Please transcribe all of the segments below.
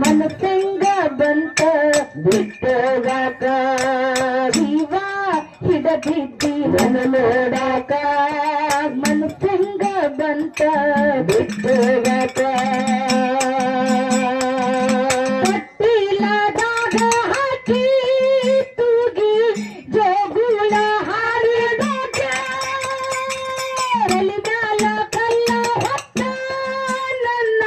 ಮನಸ್ಸಂಗ ಬಂತ ಬಿಟ್ಟೋಗಾಕ. ಜೀವ ಹಿಡದಿದ್ದಿ ನನ್ನ ನೋಡಾಕ ಮನಸ್ಸಂಗ ಬಂತ ಬಿದ್ದೋಗಾಕ. ತೊಟ್ಟಿಲದಾಗ ಹಾಕಿ ಕಲ್ಲ ನನ್ನ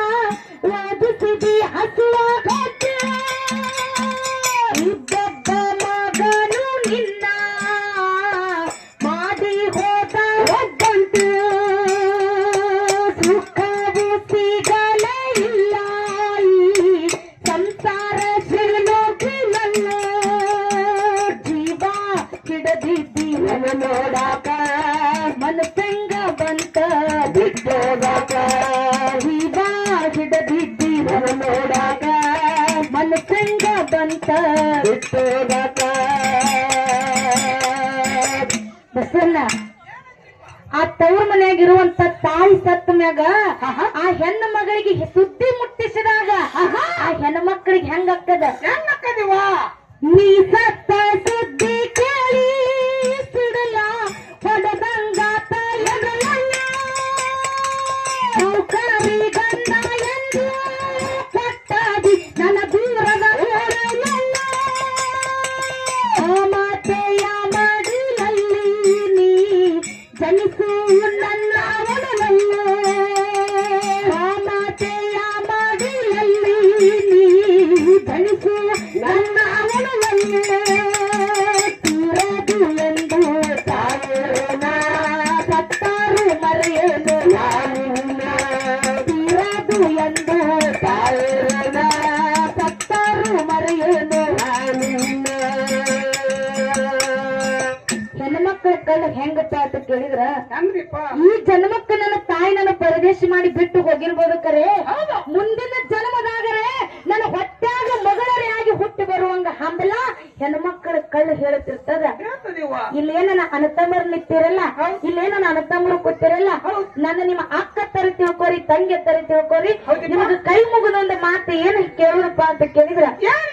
ಬಿಟ್ಟೋಗಾಕ ಜೀವ ಹಿಡದಿದ್ದಿ ನನ್ನ ನೋಡಾಕ ಮನಸ್ಸಂಗ ಬಂತ ಬಿಟ್ಟೋಗಾಕ. ಬಸವಣ್ಣ ಆ ತವ್ರ ಮನ್ಯಾಗಿರುವಂತ ತಾಯಿ ಸತ್ತ ಮ್ಯಾಗ ಆ ಹೆಣ್ಣು ಮಗಳಿಗೆ ಸುದ್ದಿ ಮುಟ್ಟಿಸಿದಾಗ ಆ ಹೆಣ್ಣು ಮಕ್ಕಳಿಗೆ ಹೆಂಗಾಗ್ತದ ಹೆಂಗಕ್ಕದಿವಾ ನೀ ಸತ್ತ ಅಂತ ಕೇಳಿದ್ರ? ಈ ಜನ್ಮಕ್ಕ ನನ್ನ ತಾಯಿ ನನ್ನ ಪರದೇಶ ಮಾಡಿ ಬಿಟ್ಟು ಹೋಗಿರ್ಬೋದು ಕರೆ. ಮುಂದಿನ ಕಳ್ಳು ಹೇಳುತ್ತಿರ್ತದ ಹೇಳ್ತದಿವ ಇಲ್ಲೇನ ಅನತಮ್ಮರು ನಿಂತಿರಲ್ಲ? ಇಲ್ಲೇನ ಅನತಮ್ಮರು ಕೂತಿರಲ್ಲ? ನನ್ನ ನಿಮ್ಮ ಅಕ್ಕ ತರ ತಿಳ್ಕೊರಿ ತಂಗಿ ತರ ತಿಳ್ಕೊರಿ ನಿಮಗೆ ಕೈ ಮುಗಿದೊಂದು ಮಾತು ಏನ್ ಕೇಳುದಪ್ಪ ಅಂತ ಕೇಳಿದ್ರ? ಏನ್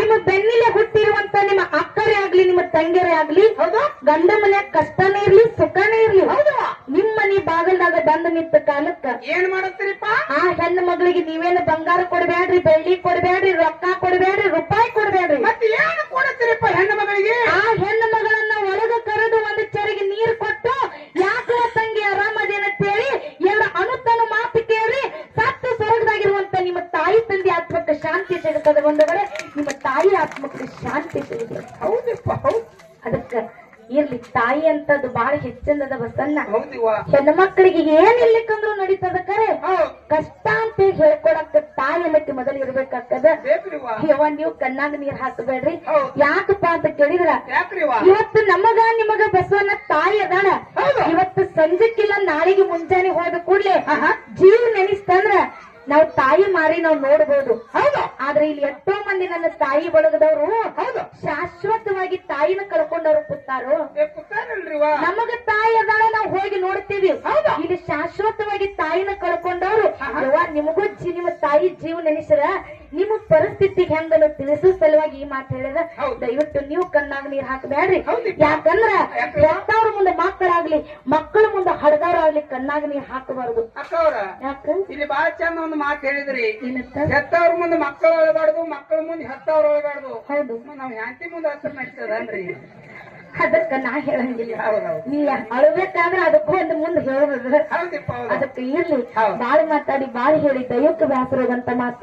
ನಿಮ್ಮ ಬೆನ್ನಿಲೆ ಹುಟ್ಟಿರುವಂತ ನಿಮ್ಮ ಅಕ್ಕರೇ ಆಗ್ಲಿ ನಿಮ್ಮ ತಂಗಿಯರೇ ಆಗ್ಲಿ ಹೌದಾ. ಗಂಡ ಮನ್ಯಾಗ ಕಷ್ಟನೇ ಇರ್ಲಿ ಸುಖನೇ ಇರ್ಲಿ. ನಿಮ್ಮ ಮನಿ ಬಾಗಲ್ದಾಗ ಬಂದ ನಿಂತ ಕಾಲಕ್ಕ ಏನ್ ಮಾಡತ್ತೀರಿಪ್ಪ? ಆ ಹೆಣ್ಣು ಮಗಳಿಗೆ ನೀವೇನು ಬಂಗಾರ ಕೊಡ್ಬೇಡ್ರಿ ಬೆಳ್ಳಿ ಕೊಡ್ಬೇಡ್ರಿ ರೊಕ್ಕ ಕೊಡ್ಬೇಡ್ರಿ ರೂಪಾಯಿ ಕೊಡ್ಬೇಡ್ರಿ ಮತ್ತೆ ಏನು ಕೊಡತ್ತೀರಿಪ್ಪ ಹೆಣ್ಣು ಮಗಳಿಗೆ ಆ ಹೆಣ್ಣು ಮಗಳನ್ನ ಒಳಗ ಕರೆದು ಒಂದು ಚರಿಗೆ ನೀರು ಕೊಟ್ಟು ಯಾಕೋ ತಂಗಿ ಆರಾಮದೇನ ಹೇಳಿ ಎಲ್ಲ ಅನುತನ ಮಾತು ಕೇಳಿ ಸತ್ತು ಸ್ವರ್ಗದಾಗಿರುವಂತ ನಿಮ್ಮ ತಾಯಿ ತಂದೆ ಆತ್ಮಕ್ಕೆ ಸಿಗುತ್ತದೆ ನಿಮ್ಮ ತಾಯಿ ಆತ್ಮಕ್ಕೆ ಶಾಂತಿ ಸಿಗುತ್ತೆ. ಹೌದಪ್ಪ ಹೌದು. ಅದಕ್ಕ ಇರ್ಲಿ ತಾಯಿ ಅಂತದ್ದು ಬಹಳ ಹೆಚ್ಚಂದದ ಬಸನ್ನ ಮಕ್ಕಳಿಗೆ ಏನ್ ಇರ್ಲಿಕ್ಕಂದ್ರು ನಡೀತದ ಕರೆ. ಕಷ್ಟ ಅಂತ ಹೇಳ್ಕೊಡಕ್ ತಾಯಿ ಅನ್ನಕ್ಕೆ ಮೊದಲು ಇರ್ಬೇಕಾಗ್ತದ. ಯವ್ವ ನೀವು ಕಣ್ಣಾಗ ನೀರ್ ಹಾಕಬೇಡ್ರಿ. ಯಾಕಪ್ಪ ಅಂತ ಕೇಳಿದ್ರ? ಇವತ್ತು ನಮಗ ನಿಮಗ ಬಸವನ್ನ ತಾಯಿ ಅದಾಳ. ಇವತ್ತು ಸಂಜೆಕ್ಕಿಲ್ಲ ನಾಳೆಗೆ ಮುಂಜಾನೆ ಹೋದ ಕೂಡ್ಲೆ. ಜೀವ ನೆನಿಸ್ತಂದ್ರ ನಾವು ತಾಯಿ ಮಾರಿ ನಾವು ನೋಡಬಹುದು ಹೌದು. ಆದ್ರೆ ಇಲ್ಲಿ ಎಷ್ಟೋ ಮಂದಿ ನನ್ನ ತಾಯಿ ಬಳಗದವರು ಹೌದು. ಶಾಶ್ವತವಾಗಿ ತಾಯಿನ ಕಳ್ಕೊಂಡವರು ಕೂತಾರು? ನಮಗ ತಾಯಿ ಅದಾಳ ನಾವು ಹೋಗಿ ನೋಡ್ತೀವಿ. ಹೌದು. ಇಲ್ಲಿ ಶಾಶ್ವತವಾಗಿ ತಾಯಿನ ಕಳ್ಕೊಂಡವ್ರು. ಯವ್ವ ನಿಮಗೂ ನಿಮ್ಮ ತಾಯಿ ಜೀವ ನೆನೆಸರ? ನಿಮ್ಮ ಪರಿಸ್ಥಿತಿ ಹೆಂಗನ ತಿಳಿಸೋ ಸಲುವಾಗಿ ಈ ಮಾತು ಹೇಳಿದ. ಹೌದು. ದಯವಿಟ್ಟು ನೀವು ಕಣ್ಣಾಗ ನೀರ್ ಹಾಕಬೇಡ್ರಿ. ಯಾಕಂದ್ರ ಯಾಕೆ? ಹೆತ್ತವ್ರ ಮುಂದೆ ಮಕ್ಕಳಾಗ್ಲಿ ಮಕ್ಕಳ ಮುಂದೆ ಹಡದವ್ರಾಗ್ಲಿ ಕಣ್ಣಾಗ ನೀರ್ ಹಾಕಬಾರ್ದು. ಇಲ್ಲಿ ಬಹಳ ಚಂದ ಒಂದು ಮಾತು ಹೇಳಿದ್ರಿ. ಹೆತ್ತವ್ರ ಮುಂದೆ ಮಕ್ಕಳು ಅಳಬಾರ್ದು ಮಕ್ಕಳ ಮುಂದೆ ಹೆತ್ತವ್ರ ಒಳಬಾರ್ದು ಹೌದು. ನಾವ್ ಹೆಂಡತಿ ಮುಂದೆ ಹತ್ರ ನಡೀತದನ್ರಿ ಅದಕ್ಕ ನಾ ಹೇಳಂಗಿಲ್ಲ. ಹೌದೌದು. ನೀ ಅಳಬೇಕಾದ್ರೆ ಅದಕ್ಕೂ ಒಂದು ಮುಂದೆ ಹೇಳೋದು. ಹೌದಿಪ್ಪ ಹೌದು. ಅದಕ್ಕೆ ಇರ್ಲಿ. ಹೌದು. ಬಾಳ ಮಾತಾಡಿ ಬಾಳ ಹೇಳಿ ದೈವಕ್ಕೆ ಬ್ಯಾಸರೋದಂತ ಮಾತು